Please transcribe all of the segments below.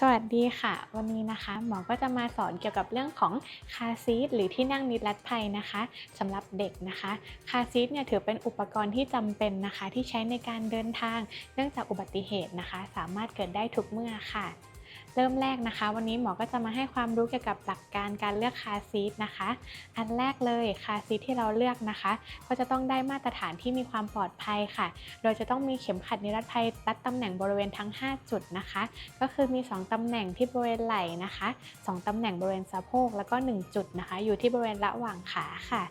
สวัสดีค่ะ วันนี้นะคะ หมอก็จะมาสอนเกี่ยวกับเรื่องของคาซีทหรือที่นั่งนิรัดภัยนะคะสำหรับเด็กนะคะ คาซีทเนี่ยถือเป็นอุปกรณ์ที่จำเป็นนะคะ ที่ใช้ในการเดินทาง เนื่องจากอุบัติเหตุนะคะ สามารถเกิดได้ทุกเมื่อค่ะ เริ่มแรกนะคะ วันนี้หมอก็จะมาให้ความรู้เกี่ยวกับหลักการการเลือกคาร์ซีทนะคะ อันแรกเลยคาร์ซีทที่เราเลือกนะคะ ก็จะต้องได้มาตรฐานที่มีความปลอดภัยค่ะ โดยจะต้องมีเข็มขัดนิรภัยรัดตำแหน่งบริเวณทั้ง 5 จุดนะคะ ก็คือมี 2ตำแหน่งที่บริเวณไหล่นะคะ 2ตำแหน่งบริเวณสะโพกแล้วก็ 1 จุดนะคะ อยู่ที่บริเวณระหว่างขาค่ะ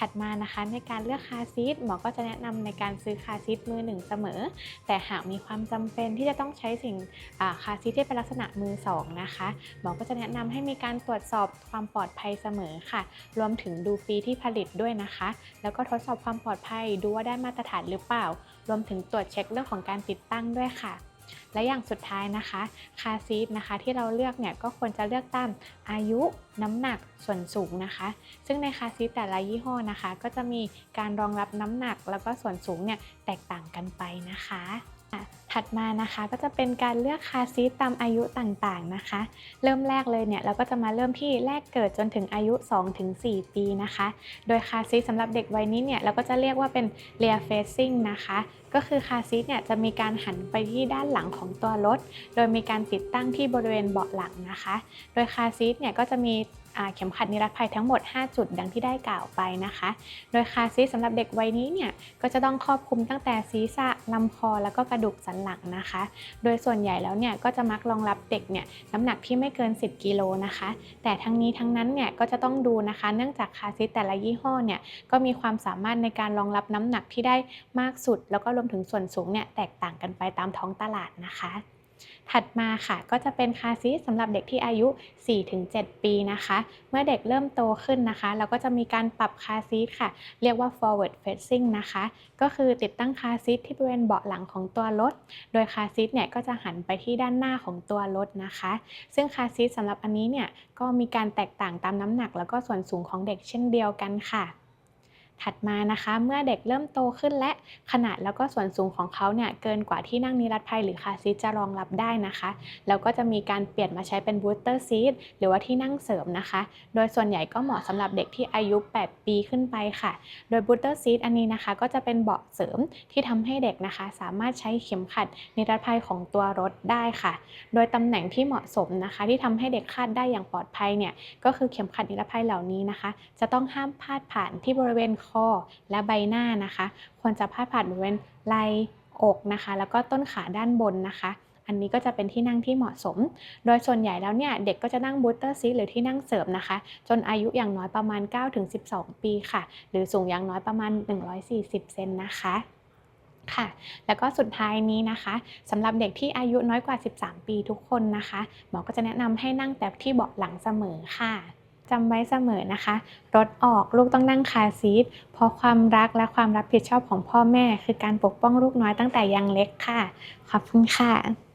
ถัดมานะคะในการเลือกคาร์ซีทหมอก็จะแนะนำในการซื้อคาร์ซีทมือหนึ่งเสมอ แต่หากมีความจำเป็นที่จะต้องใช้สิ่งอาคาร์ซีทที่เป็นลักษณะมือสองนะคะหมอก็จะแนะนำให้มีการตรวจสอบความปลอดภัยเสมอค่ะ รวมถึงดูปีที่ผลิตด้วยนะคะ แล้วก็ทดสอบความปลอดภัยดูว่าได้มาตรฐานหรือเปล่า รวมถึงตรวจเช็คเรื่องของการติดตั้งด้วยค่ะและอย่างสุดท้ายนะคะ คาร์ซีทนะคะที่เราเลือกเนี่ยก็ควรจะเลือกตามอายุน้ำหนักส่วนสูงนะคะ ซึ่งในคาร์ซีทแต่ละยี่ห้อนะคะ ก็จะมีการรองรับน้ำหนักแล้วก็ส่วนสูงเนี่ยแตกต่างกันไปนะคะ ถัดมานะคะก็จะเป็นการเลือกคาซีทตามอายุต่างๆนะคะ เริ่มแรกเลยเนี่ยเราก็จะมาเริ่มที่แรกเกิดจนถึงอายุ 2-4 ปีนะคะ โดยคาซีทสำหรับเด็กวัยนี้เนี่ยเราก็จะเรียกว่าเป็น rear facing นะคะ ก็คือคาซีทเนี่ยจะมีการหันไปที่ด้านหลังของตัวรถ โดยมีการติดตั้งที่บริเวณเบาะหลังนะคะ โดยคาซีทเนี่ยก็จะมี เข็มขัดนิรภัยทั้งหมด 5 จุดดังที่ได้กล่าวไปนะคะ โดยคาร์ซีทสำหรับเด็กวัยนี้เนี่ยก็จะต้องครอบคลุมตั้งแต่ศีรษะลำคอแล้วก็กระดูกสันหลังนะคะ โดยส่วนใหญ่แล้วเนี่ยก็จะมักรองรับเด็กเนี่ยน้ำหนักที่ไม่เกิน 10 กิโลนะคะ แต่ทั้งนี้ทั้งนั้นเนี่ยก็จะต้องดูนะคะ เนื่องจากคาร์ซีแต่ละยี่ห้อเนี่ยก็มีความสามารถในการรองรับน้ำหนักที่ได้มากสุด แล้วก็รวมถึงส่วนสูงเนี่ยแตกต่างกันไปตามท้องตลาดนะคะ ถัดมาค่ะก็จะเป็นคาซีสำหรับเด็กที่อายุ 4-7 ปีนะคะ เมื่อเด็กเริ่มโตขึ้นนะคะ เราก็จะมีการปรับคาซีทค่ะ เรียกว่า forward facing นะคะ ก็คือติดตั้งคาซีทที่บริเวณเบาะหลังของตัวรถ โดยคาซีทเนี่ยก็จะหันไปที่ด้านหน้าของตัวรถนะคะ ซึ่งคาซีทสำหรับอันนี้เนี่ยก็มีการแตกต่างตามน้ำหนักแล้วก็ส่วนสูงของเด็กเช่นเดียวกันค่ะ ถัดมานะคะ เมื่อเด็กเริ่มโตขึ้นและขนาดแล้วก็ส่วนสูงของเขาเนี่ยเกินกว่าที่นั่งนิรัดภัยหรือคาซีทจะรองรับได้นะคะแล้วก็จะมีการเปลี่ยนมาใช้เป็นบูสเตอร์ซีทหรือว่าที่นั่งเสริมนะคะ โดยส่วนใหญ่ก็เหมาะสำหรับเด็กที่อายุ 8 ปีขึ้นไปค่ะ โดยบูสเตอร์ซีทอันนี้นะคะ ก็จะเป็นเบาะเสริมที่ทำให้เด็กนะคะ สามารถใช้เข็มขัดนิรภัยของตัวรถได้ค่ะ โดยตำแหน่งที่เหมาะสมนะคะ ที่ทำให้เด็กคาดได้อย่างปลอดภัยเนี่ยก็คือเข็มขัดนิรภัยเหล่านี้นะคะ จะต้องห้ามพลาดผ่านที่บริเวณคอและใบหน้านะคะ ควรจะพาดผ่านบริเวณไหล่อกนะคะ แล้วก็ต้นขาด้านบนนะคะ อันนี้ก็จะเป็นที่นั่งที่เหมาะสม โดยส่วนใหญ่แล้วเนี่ยเด็กก็จะนั่งบูสเตอร์ซีหรือที่นั่งเสริมนะคะ จนอายุอย่างน้อยประมาณ 9-12 ปีค่ะ หรือสูงอย่างน้อยประมาณ 140 เซนนะคะค่ะ แล้วก็สุดท้ายนี้นะคะสำหรับเด็กที่อายุน้อยกว่า 13 ปีทุกคนนะคะ หมอก็จะแนะนำให้นั่งแต่ที่เบาะหลังเสมอค่ะ จำไว้เสมอนะคะ รถออกลูกต้องนั่งคาซีทเพราะความรักและความรับผิดชอบของพ่อแม่ คือการปกป้องลูกน้อยตั้งแต่ยังเล็กค่ะ ขอบคุณค่ะ